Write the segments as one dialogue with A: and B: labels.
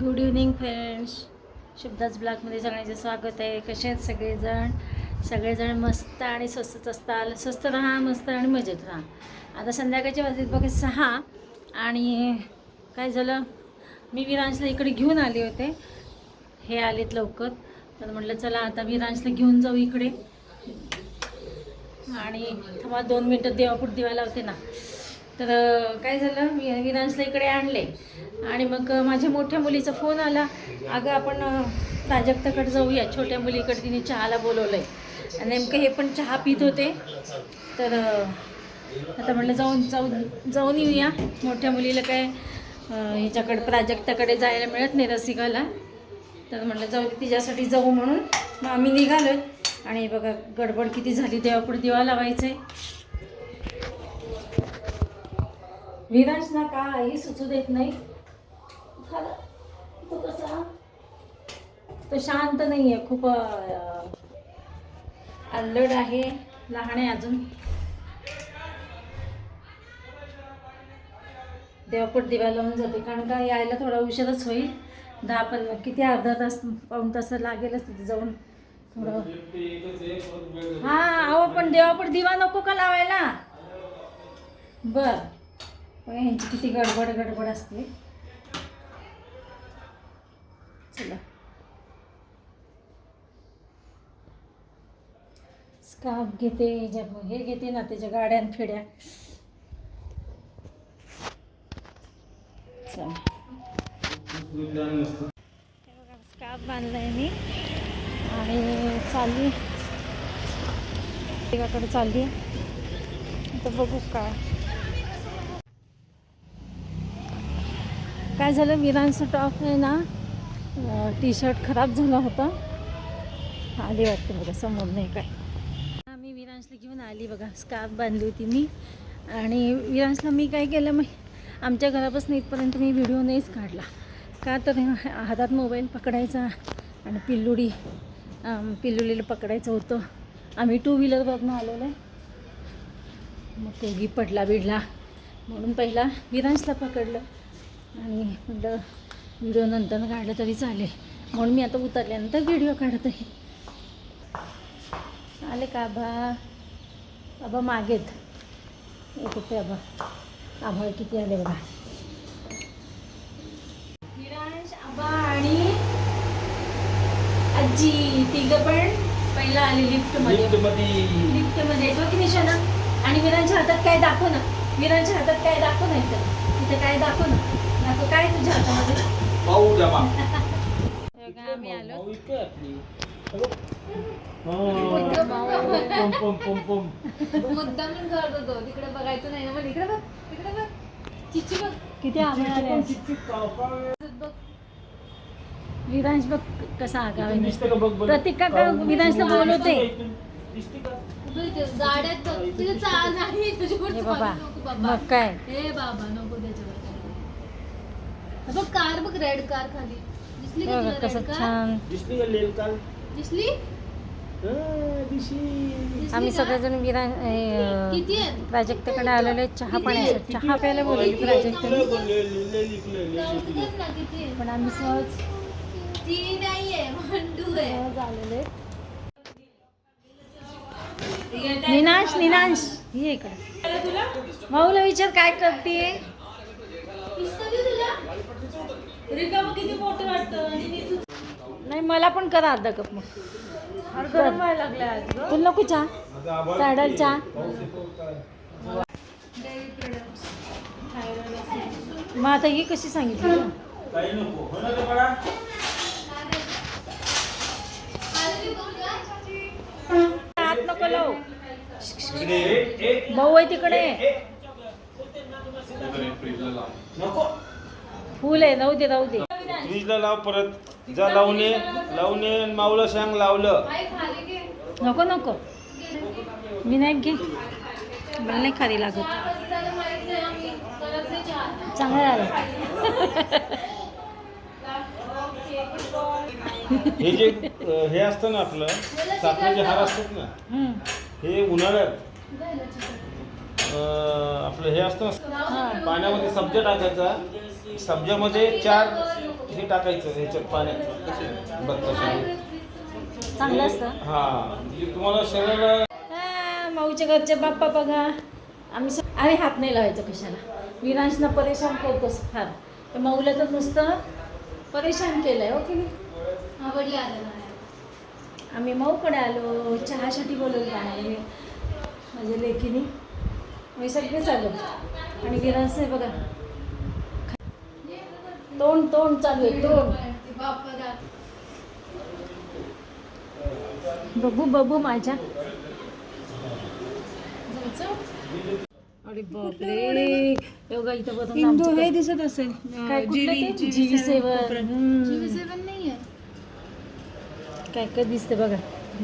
A: Good evening friends शुभदास ब्लॉगमध्ये सगळ्यांचे स्वागत आहे. कसे आहेत सगळेजण? सगळेजण मस्त आणि स्वस्तच असताल. स्वस्त राहा मस्त आणि मजेत राहा. आता संध्याकाळच्या वाजलेत बघा सहा आणि काय झालं? मी विरांशला इकडे घेऊन आले होते. हे आलेत लवकर. तर म्हटलं चला आता विरांशला घेऊन जाऊ इकडे. आणि थांबा दोन मिनटं देवापूट दिवा लावते ना. तर काय झालं? मी विरांशला इकडे आणले. आणि मग माझ्या मोठ्या मुलीचा फोन आला. अगं आपण प्राजक्ताकडे जाऊया. छोट्या मुलीकडे तिने चहाला बोलवलं आहे आणि नेमकं हे पण चहा पित होते. तर आता म्हटलं जाऊन जाऊन जाऊन येऊया. मोठ्या मुलीला काय अं, ह्याच्याकडे प्राजक्ताकडे जायला मिळत नाही रसिकाला. तर म्हटलं जाऊ तिच्यासाठी जाऊ म्हणून. मग आम्ही निघालो आणि बघा गडबड किती झाली देवापुढे दिवा लावायचे विराज ना काही सुचू देत नाही? झालं. तो कसा? तो शांत नाही आहे खूप अल्लड आहे लहान आहे अजून. देवपट दिवा लावून जाते कारण का यायला थोडा उशीरच होईल. दहा पण किती अर्धा तास पाऊन तास लागेलच तिथे जाऊन. थोडं. हां अहो पण देवापट दिवा नको का लावायला? बर. यांची किती गडबड गडबड असते. चला स्कार्फ घेते ज्या हे घेते ना त्याच्या गाड्या फिड्या. चला. स्कार्फ बांधलाय मी. आणि चालली. एकाकडे चालली. आता बघू काय. काय झालं? विरांचं टॉप आहे ना? टी शर्ट खराब झाला होता. आली वाटते बघा समोर नाही काय. मी विरांशला घेऊन आली बघा स्कार्फ बांधली होती मी. आणि विरांशला मी काय केलं मग आमच्या घरापासून इथपर्यंत मी व्हिडिओ नाहीच काढला. का तर हातात मोबाईल पकडायचा आणि पिल्लुडी पिल्लुडीला पिल्लुलीला पकडायचं होतं. आम्ही टू व्हीलरवरनं आलेलो आहे. मग दोघी पडला बिडला म्हणून पहिला विरांशला पकडलं आणि म्हटलं व्हिडिओ नंतर काढलं तरी चालेल. म्हणून मी आता उतरल्यानंतर व्हिडिओ काढत आहे. आले का आबा? आबा मागेत. येत होते आबा? आभाळ किती आले बघा. विरांश आबा आणि आजी तिघं पण पहिला आले लिफ्टमध्ये लिफ्टमध्ये येतो की निशाणा? आणि विरांच्या हातात काय दाखव ना. विरांच्या हातात काय दाखव ना इथं. इथं काय दाखव ना. दाखव काय तुझ्या हातामध्ये?
B: पाऊ डबा
A: बघा, आम्ही आलो.
B: पाऊ इथे आपली. पम पम पम पम
C: मुद्दाम करत होतो तिकडे बघायचं नाही ना मग. इकडे बघ तिकडे बघ. चिची बघ.
A: किती आभाळ आले आज.
C: बघ.
A: विरांश बघ कसा आगाव प्रतीक काका विरांशला बोलवते. हे बाबा मग काय?
C: हे बाबा नको. हे बघ कार बघ रेड कार खाली. दिसली का
A: बघा
C: तुला
A: कसं
C: रेड कार
A: छान.
B: दिसली का लेल काल
C: दिसली?
B: हा,
A: आम्ही
C: का?
A: सगळेजण विरा
C: किती आहेत?
A: प्राजक्ताकडे आलेलो आहे चहा पाण्यासाठी चहा प्यायला बोलवली प्राजक्ताने
B: ले, ले, ले, ले, ले,
C: जाऊ
B: ले.
C: दे ना किती आहेत?
A: पण आम्ही सहज
C: ती नाहीये मंडू आहे.
A: सहज आलेले निनांश निनांश ये इकडे. भाऊला विचार काय करते
C: दिसतं का
A: नाही मला पण करा अर्धा कप मग गरम व्हायला लागल्या तुला नको चहा ताडल चहा मग आता ही कशी सांगितली गं?
B: काही नको हो ना रे बाळा?
A: हात नको लावू
B: इकडे ये, ए,
A: भाऊ आहे तिकडे.
B: नको
A: फुल आहे राहू दे राहू दे.
B: फ्रीजला लाव परत. जा लावून ये आणि माऊला सांग लावलं.
A: नको नको. विनायक घे मला नाही खाली लागत. चांगलं झालं.
B: हे जे अ, हे असतं ना आपलं साखरेचे हार असतात ना
A: हम्म.
B: हे उन्हाळ्यात अं, आपलं हे असतं ना
A: हां.
B: पाण्यामध्ये सब्जा टाकायचा सब्जामध्ये चार हे टाकायचं ह्याच्यात पाण्यात. बघ
A: चांगलं असतं.
B: हा तुम्हाला शरीराला
A: हा, माऊच्या घरचे बाप्पा बघा. आम्ही आम्ही हात नाही लावायचं कशाला. विरांशना परेशान करतोस फार तर माऊला तर नुसतं परेशान केलंय हो की नाही?
C: आवडली आलं
A: आम्ही माऊकडे आलो चहासाठी बोलवलं आहे माझ्या लेकीने. आम्ही सगळेच आलो आणि विरांश आहे बघा तोंड तोंड चालू आहे तोंड. बघू बघू माझ्या. अरे बापरे. इथं बघून
D: हे
A: काय-
D: दिसत असेल.
A: काय? जीवी सेवन काय काय दिसते बघा.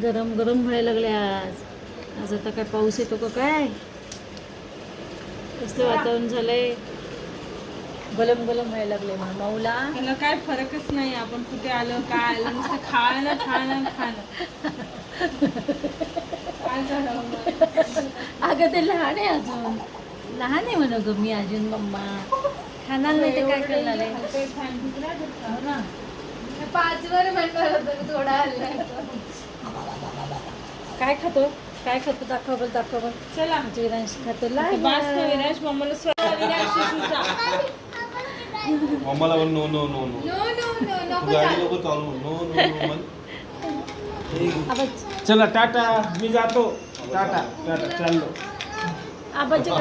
A: गरम गरम व्हायला लागले आज. आज आता काय पाऊस येतो का काय? कसलं वातावरण झालंय? गलम गलम व्हायला लागले माऊला
D: त्याला काय फरकच नाही आपण कुठे आलो काय आलं नुसतं खाणं खाणं खाणं?
A: अगं ते लहान आहे अजून. लहान आहे म्हणा ग मी अजून मम्मा. खाणार नाही ते काय करणार आहे? हो
C: पाच वर म्हणणार होतं थोडा
A: काय खातो? काय खातो? दाखव बरं दाखव बरं.
D: चला.
A: आमची विरांश खातो. लाल.
D: विनाश मम्माला शिशूचा.
B: मम्माला म्हण no no no no
C: no no no नको
B: गाडी
C: चालू.
B: नको चालू. नो नो नो म्हण चला टाटा. मी जातो. टाटा टाटा. चाललो.
D: बाजू.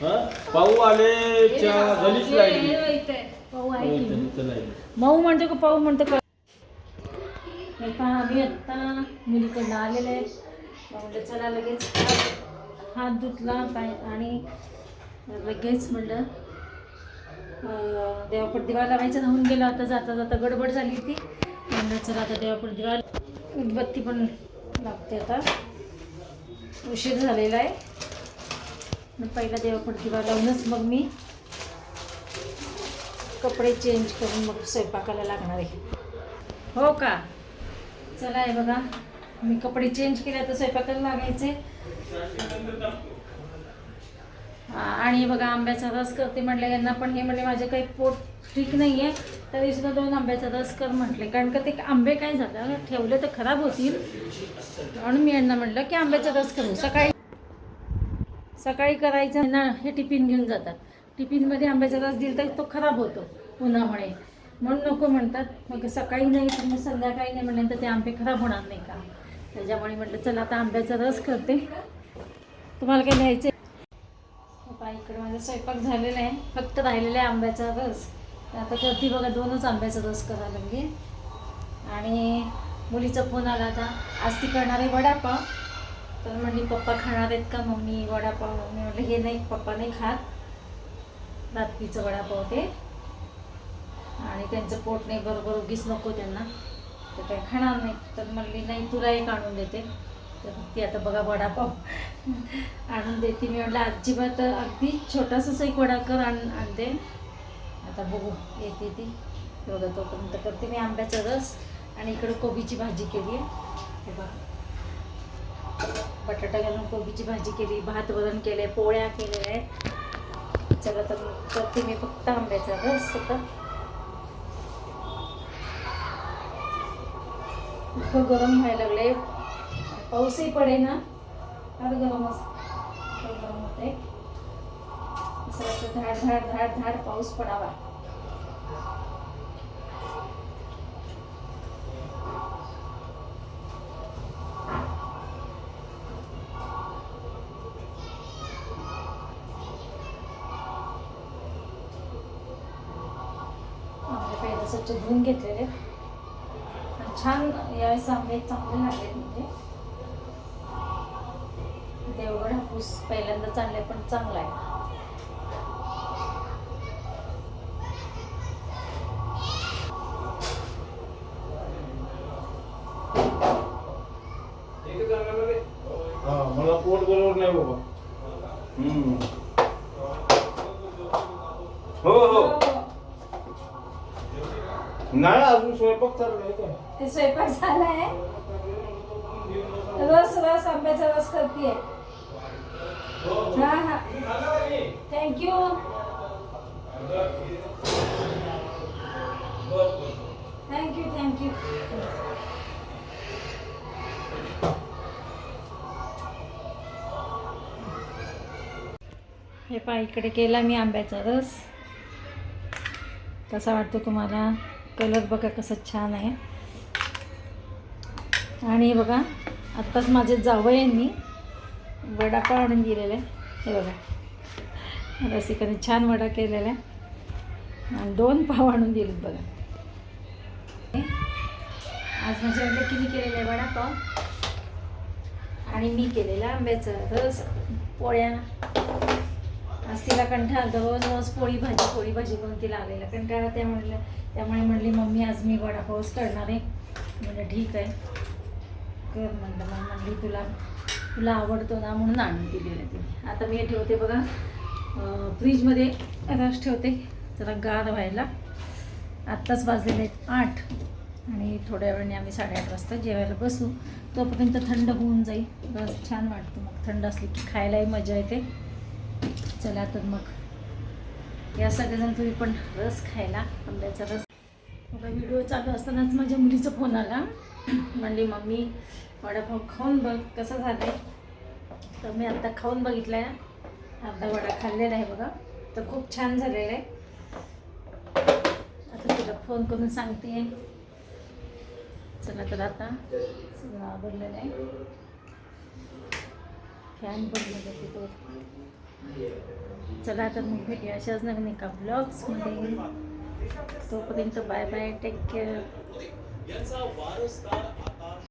B: हा? पाऊ आले लागली? चला
A: मऊ म्हणतो का पाहू म्हणतो का? हे आम्ही आत्ता मुलीकडनं आलेले आहे. मग म्हणलं चला लगेच. हात- धुतला पाय आणि लगेच म्हणलं अं, देवापट दिवा लावायचा धावून गेला होता जाता जाता गडबड झाली होती. म्हणलं चला आता देवापट दिवा उदबत्ती पण लागते आता. उशीर झालेला आहे. मग पहिला देवापट दिवा लावूनच मग मी कपडे चेंज करून मग स्वयंपाकाला लागणार आहे. हो का? चला आहे बघा. मी कपडे चेंज केले तर स्वयंपाकाला लागायचे. आणि बघा आंब्याचा रस करते म्हटलं यांना पण हे म्हणले माझे काही पोट ठीक नाही आहे तरी सुद्धा दोन आंब्याचा रस कर म्हटले. कारण का ते आंबे काय झालं? ठेवले तर खराब होतील. म्हणून मी यांना म्हटलं की आंब्याचा रस करू. सकाळी सकाळी करायचं ना हे टिफिन घेऊन जातात. टिफिनमध्ये आंब्याचा रस दिला तर तो खराब होतो उन्हामुळे. म्हणून नको म्हणतात. मग सकाळी नाही तर मग संध्याकाळी नाही म्हणल्यानंतर ते आंबे खराब होणार नाही का? त्याच्यामुळे म्हटलं चला आता आंब्याचा रस करते. तुम्हाला काय लिहायचं पहा हो इकडे माझा स्वयंपाक झालेला आहे. फक्त राहिलेला आहे आंब्याचा रस. तर आता करते बघा दोनच आंब्याचा रस करायला लागली. आणि मुलीचा फोन आला आता. आज ती करणार आहे वडापाव. तर म्हणली पप्पा खाणार आहेत का मम्मी? वडापाव. मी म्हटलं हे नाही पप्पा नाही खात. रात्रीचं वडापाव ते. आणि त्यांचं पोट नाही बरोबर उगीच नको त्यांना. तर काय खाणार नाही. तर म्हणली नाही तुला एक आणून देते. तर ती आता बघा वडापाव आणून देते. मी म्हटलं अजिबात अगदी छोटासाच एक वडाकर आण आणते. आता बघू येते ती. बघा तोपर्यंत करते मी आंब्याचा रस आणि इकडं कोबीची भाजी केली आहे. ते बघा. बटाटा घालून कोबीची भाजी केली भात वरण केले पोळ्या केलेल्या आहेत. चला तर करते मी फक्त आंब्याचा रस आता. इतकं गरम व्हायला लागले पाऊसही पडे ना फार गरमच असं गरम होते असं वाटतं धाड धाड धाड धाड पाऊस पडावा. स्वच्छ धुवून घेतलेले. छान यावेळेस आंबे चांगले लागले म्हणजे. देवगड हापूस पहिल्यांदाच आणलाय पण चांगला आहे.
B: हा मला पोट बरोबर नाही बाबा. हम्म. हो हो नाही अजून स्वयंपाक चाललाय आहे
A: ते स्वयंपाक झालाय. रस रस आंब्याचा रस करते
B: हा
A: हा. थँक्यू थँक्यू थँक्यू हे पहा इकडे केला मी आंब्याचा रस. कसा वाटतो तुम्हाला? कलर बघा कसा छान आहे. आणि बघा आत्ताच माझे जावयांनी वडापाव आणून दिलेला आहे. हे बघा. रसिकाने छान वडा केलेला आहे. आणि दोन पाव आणून दिलेत बघा. आज माझ्या लकीने केलेला आहे वडापाव? आणि मी केलेला आंब्याचा रस पोळ्या. आज तिला कंटाळा आलता रोज रोज पोळी भाजी पोळी भाजी करून तिला आलेला कंटाळा त्या म्हणलं त्यामुळे म्हणली मम्मी आज मी वडापावच करणार आहे. म्हणलं ठीक आहे. कर म्हणलं मग म्हणली तुला तुला आवडतो ना? म्हणून आणून दिलेलं तिने आता मी हे ठेवते बघा. फ्रीजमध्ये रस ठेवते. जरा गार व्हायला. आत्ताच वाजलेले आहेत आठ आणि थोड्या वेळाने आम्ही साडेआठ वाजता जेवायला बसू. तोपर्यंत थंड होऊन जाईल. रस छान वाटतो मग. थंड असली की खायलाही मजा येते. चला तर मग. या सगळेजण तुम्ही पण रस खायला आंब्याचा रस. बघा व्हिडिओ चालू असतानाच माझ्या मुलीचा फोन आला. म्हणली मम्मी वडापाव खाऊन बघ कसं झालं आहे तर मी आत्ता खाऊन बघितला आहे अर्धा वडा खाल्लेला आहे बघा. तर खूप छान झालेला आहे. आता तुला फोन करून सांगते. चला तर आता. सगळं आवडलेलं आहे. फॅन बदलले तिथं चला तर मग भेटूया अशाच नवीन एका ब्लॉग्समध्ये तोपर्यंत बाय बाय टेक केअर